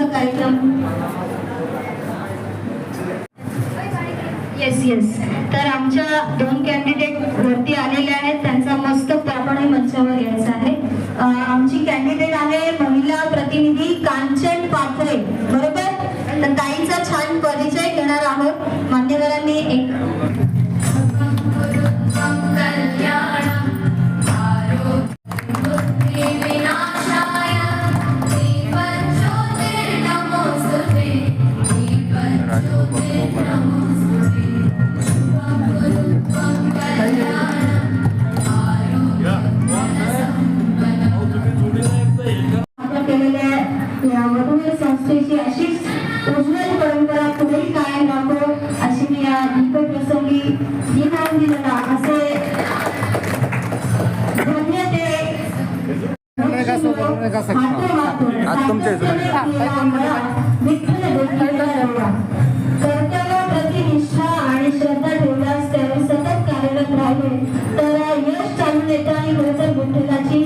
आजचा कार्यक्रम? Yes yes तर आमच्या दोन कॅन्डिडेट वरती आलेले आहेत. त्यांचा मस्त आपण मंचावर यायचा आहे. आमची कॅन्डिडेट आहे महिला प्रतिनिधी कांचन पाथरे. बरोबर? तर ताईचा छान परिचय घेणार आहोत. मान्यवरांनी एक चालून येतं आणि खरं तर विठ्ठलाची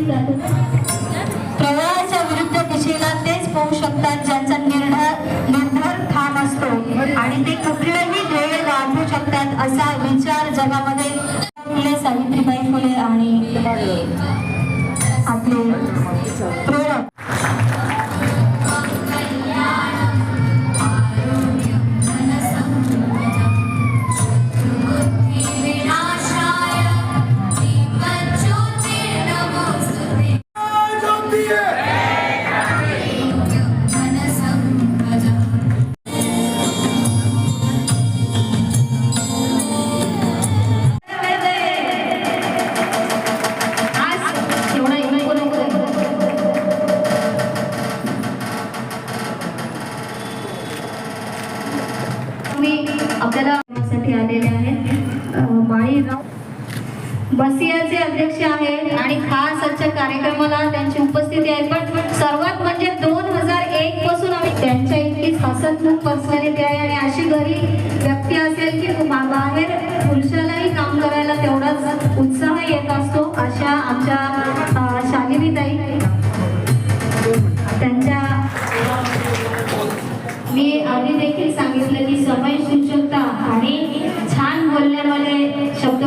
प्रवाहाच्या विरुद्ध दिशेला तेच पोहू शकतात ज्यांचा निर्धार निर्धार ठाम असतो आणि ते कुठलंही ध्येय गाठू शकतात असा विचार जगामध्ये फुले सावित्रीबाई फुले आणि 嗯。की बाहेर पुरुषालाही काम करायला तेवढाच उत्साह येत असतो अशा आमच्या अं, शालिनीताई. त्यांच्या मी आधी देखील सांगितलं की समय सूचकता आणि छान बोलण्यामध्ये शब्द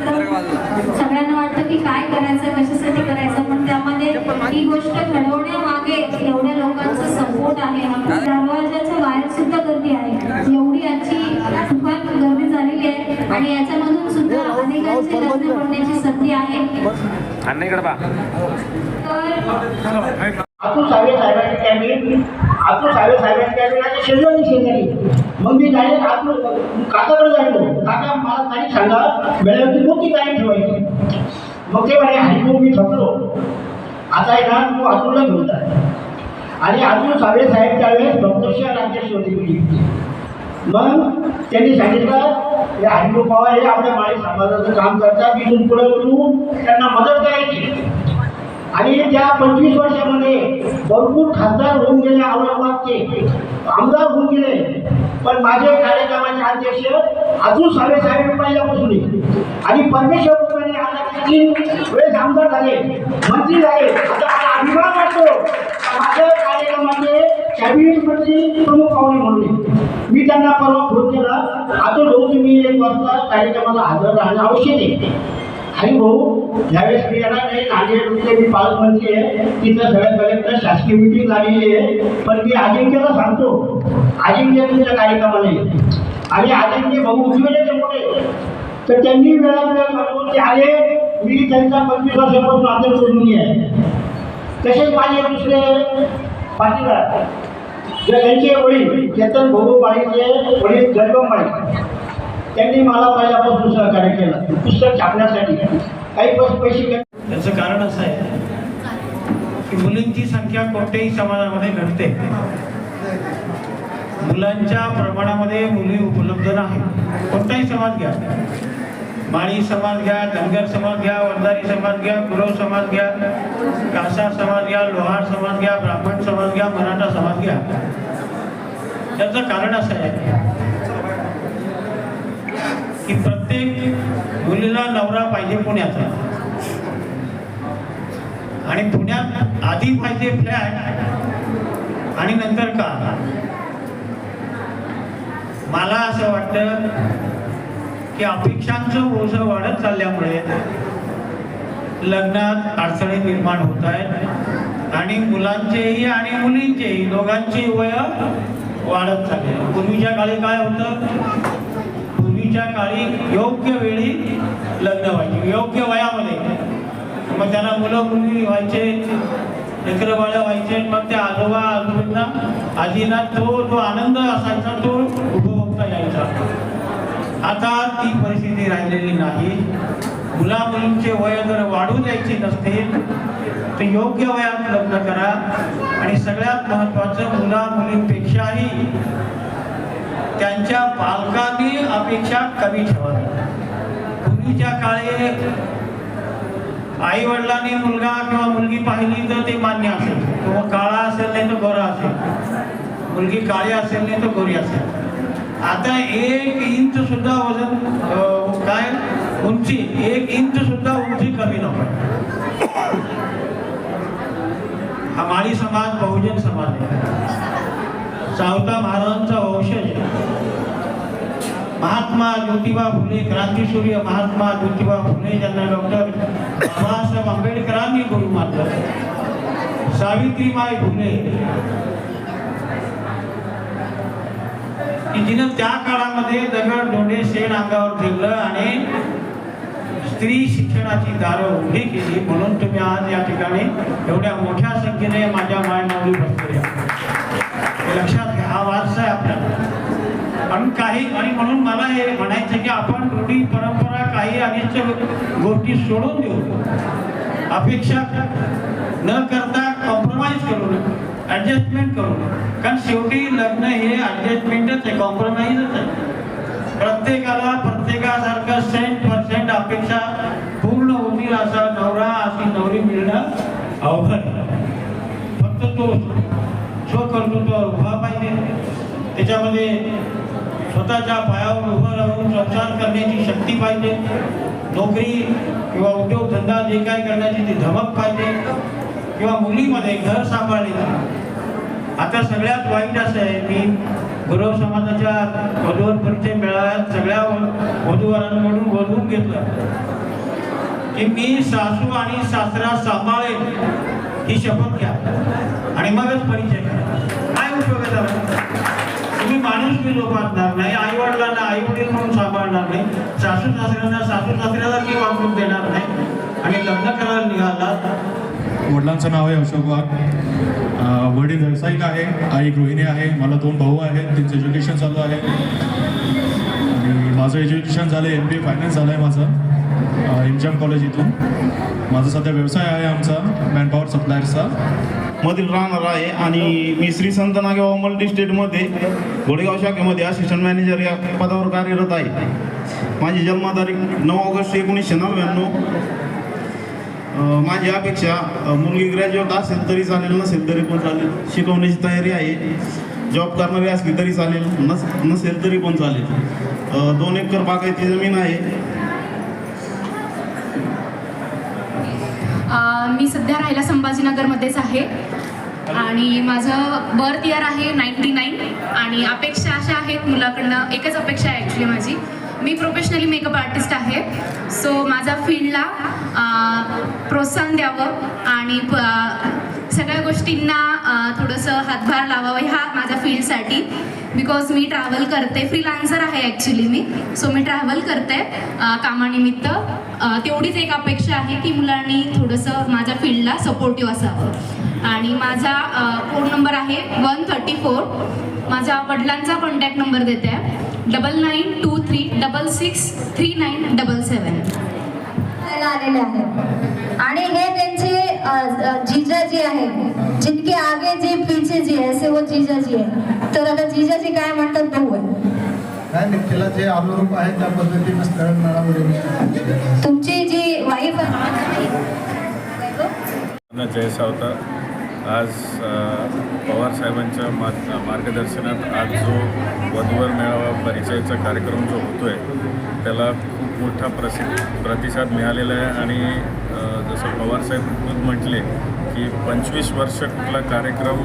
सगळ्यांना वाटतं की काय करायचं कशासाठी करायचं पण त्यामध्ये ही गोष्ट घडवण्यामागे एवढ्या लोकांचा सपोर्ट आहे. दरवाजाच्या बाहेर सुद्धा गर्दी आहे. एवढी आजची तुफान गर्दी झालेली आहे आणि याच्यामधून सुद्धा अनेकांचे लग्न करण्याची संधी आहे. तर आतू सावे साहेबांची कॅबिन आतू सावे साहेबांची कॅबिन आणि शेजारी शेजारी. मग मी डायरेक्ट आतू काकाकडे जायलो काका मला तारीख सांगा. वेळेवरती कोणती तारीख ठेवायची. मग ते म्हणे हरिभाऊ मी थकलो. आता आहे ना तू आतूला घेऊन जा. आणि आतू सावे साहेब त्यावेळेस भक्तशा राज्याशी होती मुली. मग त्यांनी सांगितलं हे हरिभाऊ पवार हे आपल्या माळी समाजाचं काम करतात. इथून पुढे तू त्यांना मदत आणि पंचवीस वर्षामध्ये भरपूर खासदार होऊन गेले औरंगाबादचे. आमदार होऊन गेले. पण माझे कार्यक्रमाचे अध्यक्ष अजून साडे साहेब पहिल्यापासून आणि परमेश्वर रुपाने आता तीन वेळेस आमदार झाले मंत्री झाले. आता मला अभिमान वाटतो माझ्या कार्यक्रमाचे कॅबिनेटमध्ये प्रमुख पाहुणे म्हणून मी त्यांना परवा फोन केला. आता रोज तुम्ही एक वाजता कार्यक्रमाला हजर राहणं आवश्यक आहे. अरे भाऊ. यावेळेस मी येणार नाही नांदेडमध्ये मी पालकमंत्री आहे. तिथं सगळ्यात कलेक्टर शासकीय मिटिंग लागलेली आहे. पण मी अजिंक्यला सांगतो. अजिंक्य तुमच्या कार्यक्रमाने. आणि अजिंक्य भाऊ उजवेले ते तर त्यांनी वेळा वेळा ते आले मी त्यांचा पंचवीस वर्षापासून आदर सोडून आहे. तसेच माझे दुसरे पाटीदार जे त्यांचे वडील चेतन भाऊ माळीचे वडील गर्भ माळी त्यांनी मला पहिल्यापासून सहकार्य केलं. पुस्तक छापण्यासाठी. काही पैसे त्याचं कारण असं आहे की मुलींची संख्या कोणत्याही समाजामध्ये घटते. मुलांच्या प्रमाणामध्ये मुली उपलब्ध नाही. कोणताही समाज घ्या. माळी समाज घ्या धनगर समाज घ्या वर्धारी समाज घ्या गुरव समाज घ्या कासा समाज घ्या लोहार समाज घ्या ब्राह्मण समाज घ्या मराठा समाज घ्या. त्याचं कारण असं आहे की प्रत्येक मुलीला नवरा पाहिजे पुण्याचा. आणि पुण्यात आधी पाहिजे फ्लॅट आणि नंतर का मला असं वाटतं की अपेक्षांचं ओझं वाढत चालल्यामुळे लग्नात अडचणी निर्माण होत आहेत आणि मुलांचेही आणि मुलींचेही दोघांची वय वाढत चालले. पूर्वीच्या काळी काय होतं? मुलींच्या काळी योग्य वेळी लग्न व्हायचे योग्य वयामध्ये. मग त्यांना मुलं मुली व्हायचे लेकरं बाळं व्हायचे मग त्या आजोबा आजोबांना आजीना तो जो आनंद असायचा तो उपभोगता यायचा. आता ती परिस्थिती राहिलेली नाही. मुला मुलींचे वय जर वाढू द्यायचे नसतील तर योग्य वयात लग्न करा. आणि सगळ्यात महत्त्वाचं मुला मुलींपेक्षाही त्यांच्या पालकांनी अपेक्षा कमी ठेवावी. पूर्वीच्या काळी आई वडिलांनी मुलगा किंवा मुलगी पाहिली तर ते मान्य असेल. किंवा काळा असेल नाही तर गोरा असेल. मुलगी काळी असेल नाही तर गोरी असेल. आता एक इंच सुद्धा वजन काय? उंची. एक इंच सुद्धा उंची कमी नको. हा माळी समाज बहुजन समाज आहे. सावता महाराजांचा वंशज आहे. महात्मा ज्योतिबा फुले क्रांतीसूर्य महात्मा ज्योतिबा फुले ज्यांना डॉक्टर बाबासाहेब आंबेडकरांनी गुरु मानलं सावित्रीबाई फुले. की जिनं त्या काळामध्ये दगड डोंडे शेण अंगावर ठेवलं आणि स्त्री शिक्षणाची दारं उघडी केली. म्हणून तुम्ही आज या ठिकाणी एवढ्या मोठ्या संख्येने माझ्या मायमाऊली बसलेल्या लक्षात हा वारसा आहे आपला पण काही आणि म्हणून मला हे म्हणायचं की आपण रूढी परंपरा काही अनिष्ट गोष्टी सोडून देऊ. अपेक्षा न करता कॉम्प्रोमाइज करू ॲडजस्टमेंट करू कारण शेवटी लग्न हे ॲडजस्टमेंटच आहे कॉम्प्रोमाइजच आहे. प्रत्येकाला प्रत्येकासारखं सेंट पर्सेंट अपेक्षा पूर्ण होतील असा नवरा अशी नवरी मिळणं अवघड. फक्त तो स्वकर्तृत्वावर उभा पाहिजे. त्याच्यामध्ये स्वतःच्या पायावर उभं राहून संसार करण्याची शक्ती पाहिजे. नोकरी किंवा उद्योगधंदा जे काय करण्याची ती धमक पाहिजे. किंवा मुलीमध्ये घर सांभाळणे. आता सगळ्यात वाईट असं आहे मी गुरव समाजाच्या वधूवर परिचय मेळाव्यात सगळ्या व- वधूवरांकडून वधून घेतलं. की मी सासू आणि सासरा सांभाळेल ही शपथ घ्या. आणि मगच परिचय करा. काय उपयोग आहे तुम्ही माणूस मी जोपासणार नाही आई वडिलांना आई वडील म्हणून सांभाळणार नाही सासू सासऱ्यांना सासू सासऱ्याला मी वापरून देणार नाही. आणि लग्न करायला निघाला. वडिलांचं नाव आहे अशोक वाघ. वडील व्यावसायिक आहे आई गृहिणी आहे मला दोन भाऊ आहेत त्यांचं एज्युकेशन चालू आहे. आणि माझं एज्युकेशन झालं एम बी ए फायनान्स झालं आहे माझं. एमजॅम कॉलेज इथून. माझा सध्या व्यवसाय आहे आमचा मॅनपॉवर सप्लायर्सचा मधील राहणार आहे आणि मी श्री संत नागेवा मल्टी स्टेटमध्ये घोडेगाव शाखेमध्ये असिस्टंट मॅनेजर या पदावर कार्यरत आहे. माझी जन्मतारीख नऊ ऑगस्ट एकोणीसशे नव्याण्णव. माझी अपेक्षा मुलगी ग्रॅज्युएट असेल तरी चालेल नसेल तरी पण चालेल. शिकवण्याची तयारी आहे. जॉब करणारी असली तरी चालेल नस नसेल तरी पण चालेल. दोन एकर बागायती जमीन आहे. मी सध्या राहायला संभाजीनगरमध्येच आहे. आणि माझं बर्थ इयर आहे नाईन्टी नाईन आणि अपेक्षा अशा आहेत मुलाकडनं एकच अपेक्षा आहे ॲक्च्युली माझी. मी प्रोफेशनली मेकअप आर्टिस्ट आहे. सो माझा फील्डला प्रोत्साहन द्यावं आणि प- सगळ्या गोष्टींना थोडंसं हातभार लावावं ह्या माझ्या फील्डसाठी. बिकॉज मी ट्रॅव्हल करते फ्रीलान्सर आहे ॲक्च्युली मी. सो मी ट्रॅव्हल करते कामानिमित्त. तेवढीच एक अपेक्षा आहे की मुलांनी थोडंसं माझ्या फील्डला सपोर्टिव्ह असावं. आणि माझा फोन नंबर आहे वन थर्टी फोर माझ्या वडिलांचा कॉन्टॅक्ट नंबर देते. आहे double nine two three double six three nine double seven आलेले आहेत. आणि हे त्यांचे जिजाजी आहे जितके आगे जे पीछे जी ऐसे वो जिजाजी आहे तर आता जिजाजी काय म्हणतात बघू नाही नाही, तिला जे अनुरूप आहे त्या पद्धतीनं स्थळ मिळावं तुमची जी वाईफ न जय सावता. आज पवार साहेबांच्या मा मार्गदर्शनात आज जो वधूवर मेळावा परिचयाचा कार्यक्रम जो होतो आहे त्याला खूप मोठा प्रसि प्रतिसाद मिळालेला आहे आणि जसं पवार साहेब खुद म्हटले की पंचवीस वर्ष कुठला कार्यक्रम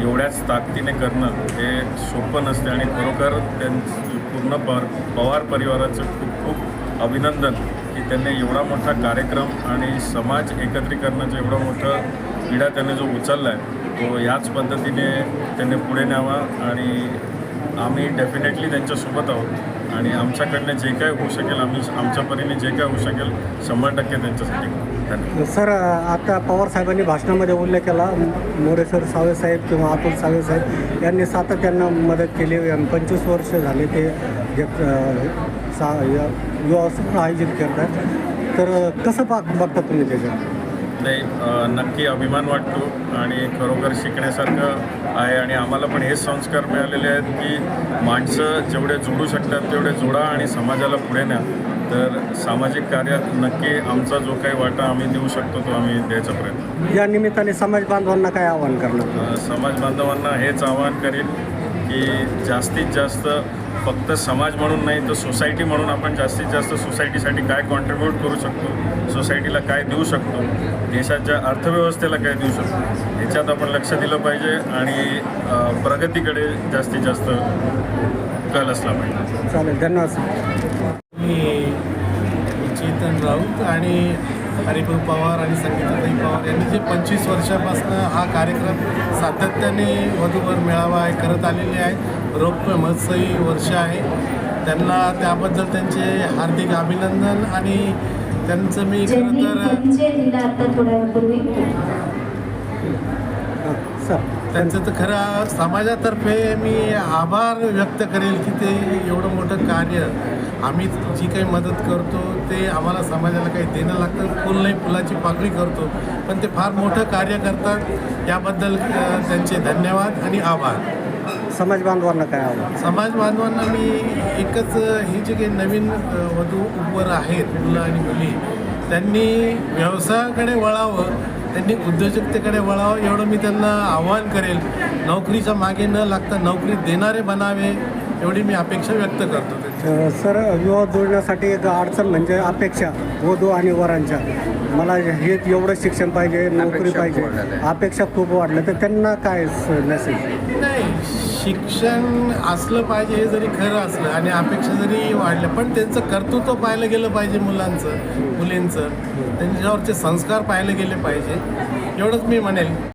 एवढ्याच ताकदीने करणं हे सोपं नसते आणि खरोखर त्यांचं पूर्ण पर पवार परिवाराचं खूप खूप अभिनंदन की त्यांनी एवढा मोठा कार्यक्रम आणि समाज एकत्रीकरणाचं एवढं मोठं विडा त्याने जो उचलला आहे तो याच पद्धतीने त्यांनी पुढे न्यावा आणि आम्ही डेफिनेटली त्यांच्यासोबत आहोत. आणि आमच्याकडनं जे काय होऊ शकेल आम्ही आमच्या परीने जे काय होऊ शकेल शंभर टक्के त्यांच्यासाठी धन्यवाद. सर आता पवार साहेबांनी भाषणामध्ये उल्लेख केला. मोरेसर सावे साहेब किंवा अतुल सावे साहेब यांनी सातत्यानं मदत केली आणि पंचवीस वर्ष झाले ते सा युवा उत्सव आयोजित करतात. तर कसं बघता तुम्ही त्याच्यात नाही नक्की अभिमान वाटतो आणि खरोखर शिकण्यासारखं आहे आणि आम्हाला पण हेच संस्कार मिळालेले आहेत की माणसं जेवढे जोडू शकतात तेवढे जोडा आणि समाजाला पुढे न्या. तर सामाजिक कार्यात नक्की आमचा जो काही वाटा आम्ही देऊ शकतो तो आम्ही द्यायचा प्रयत्न या निमित्ताने समाज बांधवांना काय आवाहन करणार? समाज बांधवांना हेच आवाहन करीन की जास्तीत जास्त फक्त समाज म्हणून नाही तर सोसायटी म्हणून आपण जास्तीत जास्त सोसायटीसाठी काय कॉन्ट्रीब्यूट करू शकतो सोसायटीला काय देऊ शकतो? देशाच्या अर्थव्यवस्थेला काय देऊ शकतो? ह्याच्यात आपण लक्ष दिलं पाहिजे आणि प्रगतीकडे जास्तीत जास्त कल असला पाहिजे. चालेल धन्यवाद सर. मी चेतन राऊत आणि हरिभाऊ पवार आणि संगीताताई पवार यांनी जे पंचवीस वर्षापासून हा कार्यक्रम सातत्याने वधूवर मेळावा आहे करत आलेले आहे. रौप्य महोत्सवी वर्ष आहे. त्यांना त्याबद्दल त्यांचे हार्दिक अभिनंदन आणि त्यांचं मी खरं तर त्यांचं तर खरं समाजातर्फे मी आभार व्यक्त करेल की ते एवढं मोठं कार्य आम्ही जी काही मदत करतो ते आम्हाला समाजाला काही देणं लागतं. फुल नाही फुलाची पाकळी करतो. पण ते फार मोठं कार्य करतात. याबद्दल त्यांचे धन्यवाद आणि आभार. समाज बांधवांना काय आवाहन समाज बांधवांना मी एकच हे जे काही नवीन वधू उपर आहेत मुलं आणि मुली त्यांनी व्यवसायाकडे वळावं त्यांनी उद्योजकतेकडे वळावं एवढं मी त्यांना आवाहन करेल. नोकरीच्या मागे न लागता नोकरी देणारे बनावे एवढी मी अपेक्षा व्यक्त करतो सर विवाह जुळण्यासाठी एक अडचण म्हणजे अपेक्षा वधू आणि वरांच्या. मला हे एवढं शिक्षण पाहिजे नोकरी पाहिजे. अपेक्षा खूप वाढल्या. तर त्यांना काय मेसेज शिक्षण असलं पाहिजे हे जरी खरं असलं आणि अपेक्षा जरी वाढल्या पण त्यांचं कर्तृत्व पाहिलं गेलं पाहिजे मुलांचं मुलींचं. त्यांच्यावरचे संस्कार पाहिले गेले पाहिजे. एवढंच मी म्हणेल.